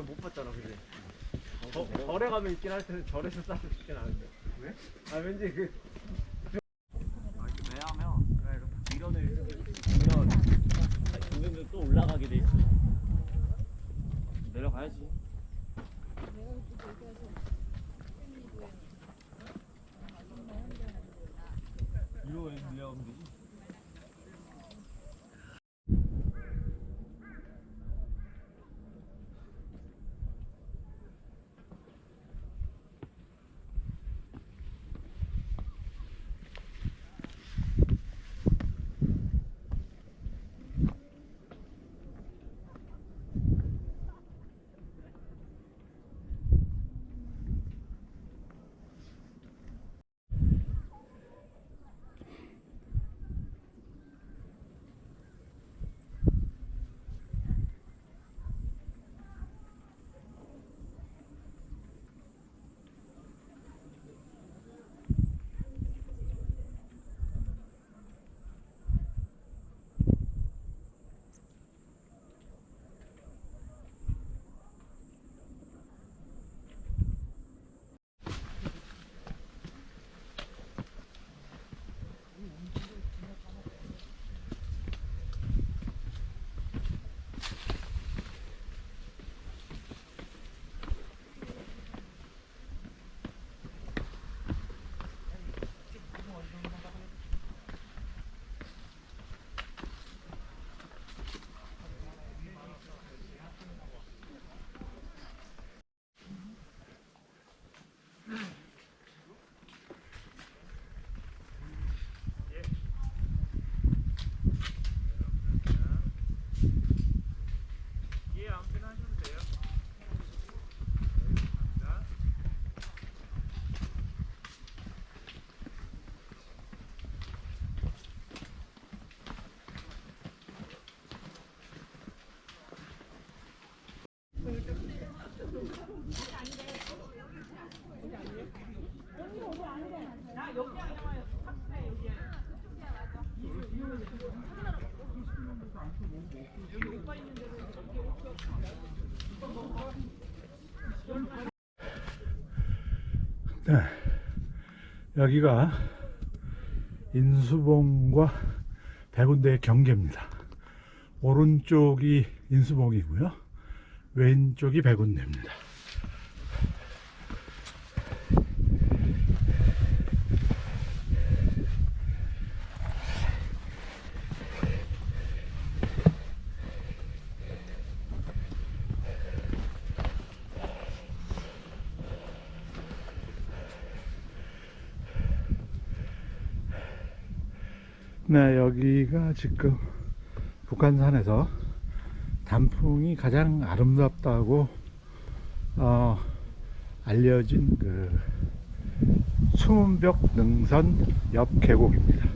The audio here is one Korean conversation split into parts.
때못 봤잖아, 그지? 저, 절에 가면 있긴 할 텐데 절에서 싸서 죽진 않은데. 왜? 아 왠지 그. 이렇게 미련을 보면 경쟁도 또 올라가게 돼 있어. 내려가야지. 네, 여기가 인수봉과 백운대의 경계입니다. 오른쪽이 인수봉이고요. 왼쪽이 백운대입니다. 네, 여기가 지금 북한산에서 단풍이 가장 아름답다고 어, 알려진 그 수문벽 능선 옆 계곡입니다.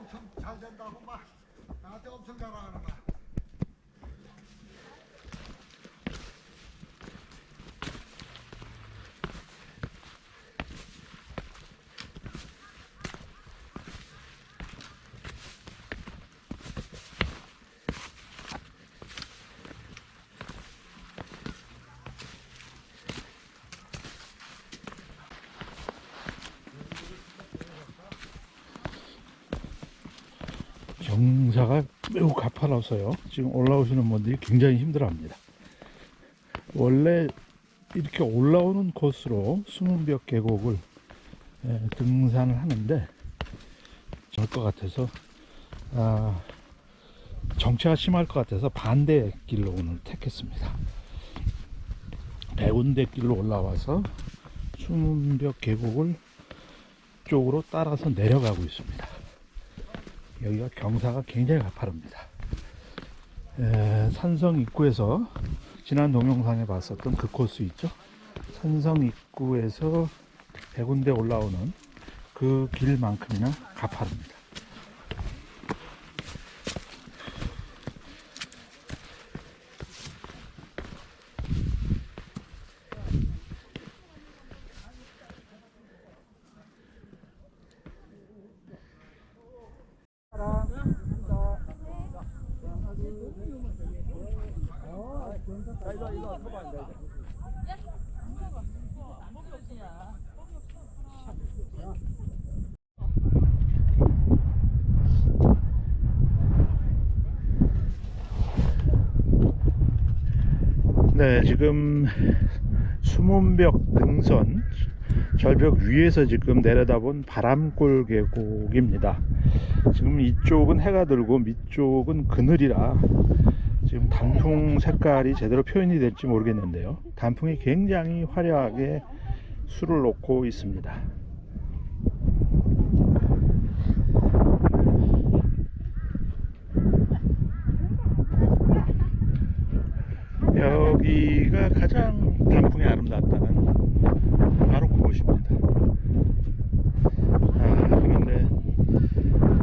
엄청 잘 된다고 막 나한테 엄청 자랑하는 거야. 경사가 매우 가파라서요. 지금 올라오시는 분들이 굉장히 힘들어합니다. 원래 이렇게 올라오는 코스로 수문벽 계곡을 예, 등산을 하는데 절것 같아서 아, 정체가 심할 것 같아서 반대 길로 오늘 택했습니다. 백운대 길로 올라와서 수문벽 계곡을 쪽으로 따라서 내려가고 있습니다. 여기가 경사가 굉장히 가파릅니다. 에, 산성 입구에서 지난 동영상에 봤었던 그 코스 있죠? 산성 입구에서 백운대 올라오는 그 길만큼이나 가파릅니다. 네, 지금 수문벽 능선 절벽 위에서 지금 내려다본 바람골 계곡입니다. 지금 이쪽은 해가 들고 밑쪽은 그늘이라 지금 단풍 색깔이 제대로 표현이 될지 모르겠는데요. 단풍이 굉장히 화려하게 술을 놓고 있습니다. 여기가 가장 단풍이 아름답다는 바로 그곳입니다. 아, 그런데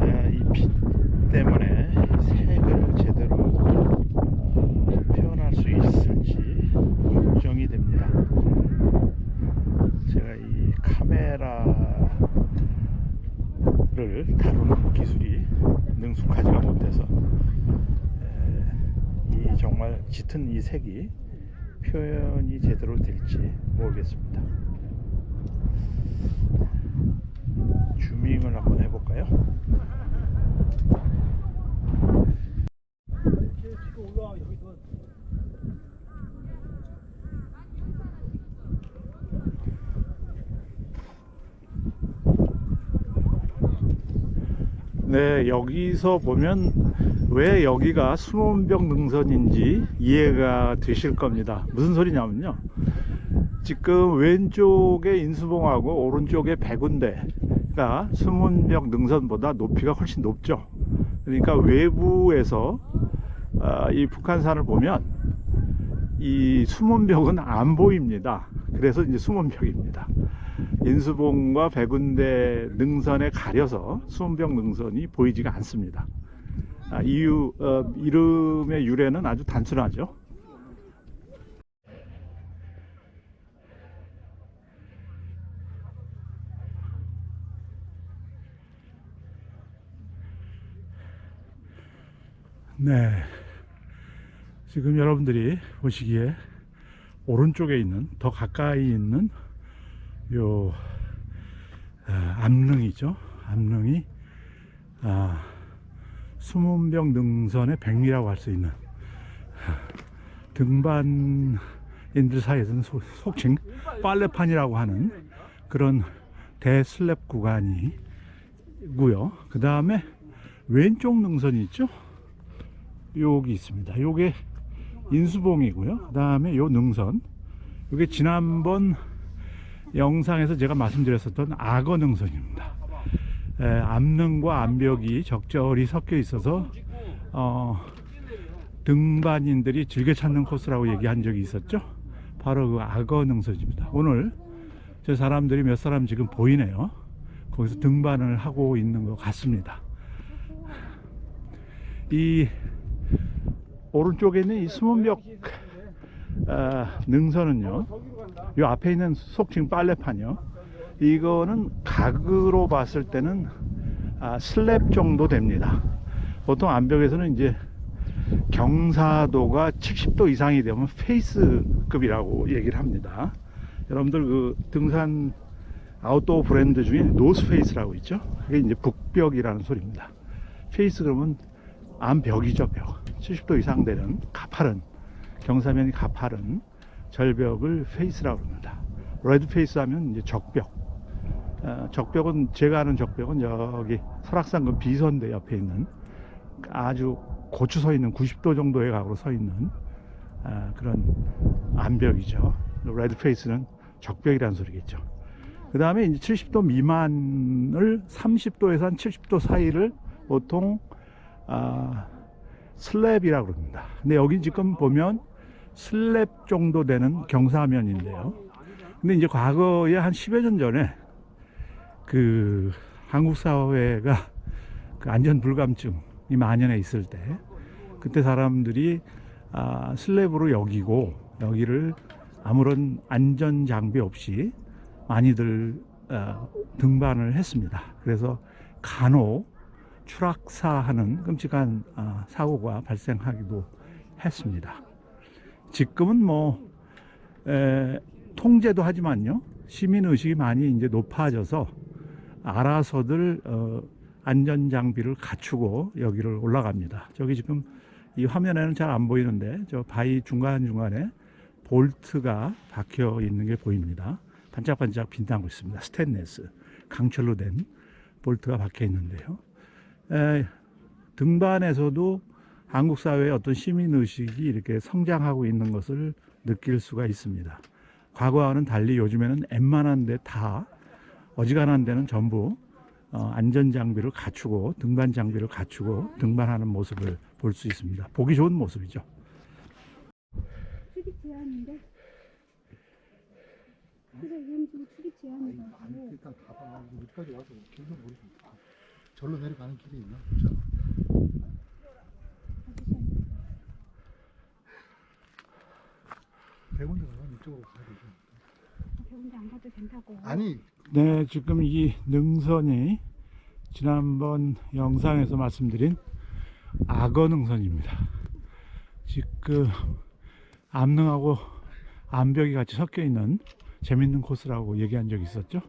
아, 이 빛 때문에 이 색을 제대로 어, 표현할 수 있을지 걱정이 됩니다. 제가 이 카메라를 다루는 기술이 능숙하지가 못해서 에, 이 정말 짙은 이 색이 표현이 제대로 될지 모르겠습니다. 주밍을 한번 해볼까요? 네, 여기서 보면 왜 여기가 수문벽 능선인지 이해가 되실 겁니다. 무슨 소리냐면요. 지금 왼쪽에 인수봉하고 오른쪽에 백운대가 수문벽 능선보다 높이가 훨씬 높죠. 그러니까 외부에서 아, 이 북한산을 보면 이 수문벽은 안 보입니다. 그래서 이제 수문벽입니다. 인수봉과 백운대 능선에 가려서 수문벽 능선이 보이지가 않습니다. 아, 이유 어, 이름의 유래는 아주 단순하죠. 네. 지금 여러분들이 보시기에 오른쪽에 있는 더 가까이 있는 요 아, 암릉이죠. 암릉이 아, 수문병 능선의 백미라고 할 수 있는 아, 등반인들 사이에서는 소- 속칭 빨래판이라고 하는 그런 대슬랩 구간이고요. 그 다음에 왼쪽 능선이 있죠. 여기 있습니다. 요게 인수봉이고요. 그 다음에 요 능선. 요게 지난번 영상에서 제가 말씀드렸었던 악어 능선입니다. 에, 암릉과 암벽이 적절히 섞여 있어서 어, 등반인들이 즐겨 찾는 코스라고 얘기한 적이 있었죠. 바로 그 악어 능선입니다. 오늘 저 사람들이 몇 사람 지금 보이네요. 거기서 등반을 하고 있는 것 같습니다. 이 오른쪽에 있는 이 수문벽 아, 능선은요. 이 앞에 있는 속칭 빨래판이요. 이거는 각으로 봤을 때는 아, 슬랩 정도 됩니다. 보통 암벽에서는 이제 경사도가 70도 이상이 되면 페이스급이라고 얘기를 합니다. 여러분들 그 등산 아웃도어 브랜드 중에 노스페이스라고 있죠. 그게 이제 북벽이라는 소리입니다. 페이스 그러면 암벽이죠, 벽. 70도 이상 되는 가파른 경사면이 가파른 절벽을 페이스라고 합니다. 레드 페이스 하면 이제 적벽. 어, 적벽은 제가 아는 적벽은 여기 설악산 그 비선대 옆에 있는 아주 고추 서 있는 90도 정도의 각으로 서 있는 아, 그런 암벽이죠. 레드 페이스는 적벽이라는 소리겠죠. 그 다음에 이제 70도 미만을 30도에서 한 70도 사이를 보통 아, 슬랩이라고 그럽니다. 근데 여기 지금 보면 슬랩 정도 되는 경사면인데요. 근데 이제 과거에 한 10여 년 전에 그 한국 사회가 그 안전 불감증이 만연해 있을 때 그때 사람들이 아, 슬랩으로 여기고 여기를 아무런 안전 장비 없이 많이들 어, 등반을 했습니다. 그래서 간혹 추락사하는 끔찍한 아, 사고가 발생하기도 했습니다. 지금은 뭐 에, 통제도 하지만요 시민 의식이 많이 이제 높아져서 알아서들 어, 안전 장비를 갖추고 여기를 올라갑니다. 저기 지금 이 화면에는 잘 안 보이는데 저 바위 중간 중간에 볼트가 박혀 있는 게 보입니다. 반짝반짝 빛나고 있습니다. 스테인레스 강철로 된 볼트가 박혀 있는데요. 에, 등반에서도 한국 사회의 어떤 시민 의식이 이렇게 성장하고 있는 것을 느낄 수가 있습니다. 과거와는 달리 요즘에는 웬만한 데 다 어지간한 데는 전부 어, 안전 장비를 갖추고 등반 장비를 갖추고 등반하는 모습을 볼 수 있습니다. 보기 좋은 모습이죠. 출입 제한인데 그래 출입 제한이라고 일단 가봐가지고 여기까지 와서 길도 모르겠다. 절로 내려가는 길이 있나? 백운데 가면 이쪽으로 가야 되죠. 배운데 안 가도 된다고 아니, 네, 지금 이 능선이 지난번 영상에서 말씀드린 악어 능선입니다. 지금 암릉하고 암벽이 같이 섞여 있는 재밌는 코스라고 얘기한 적이 있었죠.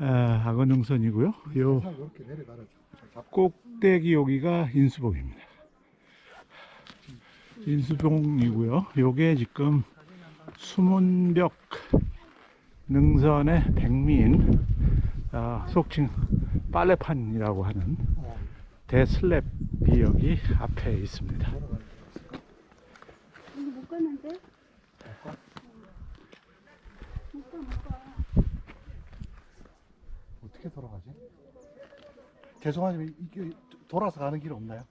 에, 악어 능선이고요. 요 항상 이렇게 내려가라. 자, 잡- 꼭대기 여기가 인수봉입니다. 인수봉이고요. 요게 지금 수문벽 능선의 백미인 아, 속칭 빨래판이라고 하는 어, 대슬랩이 여기 앞에 있습니다. 돼. 여기 못 가는데 못 가 못 가 어떻게 돌아가지? 죄송하지만 이게 돌아서 가는 길 없나요?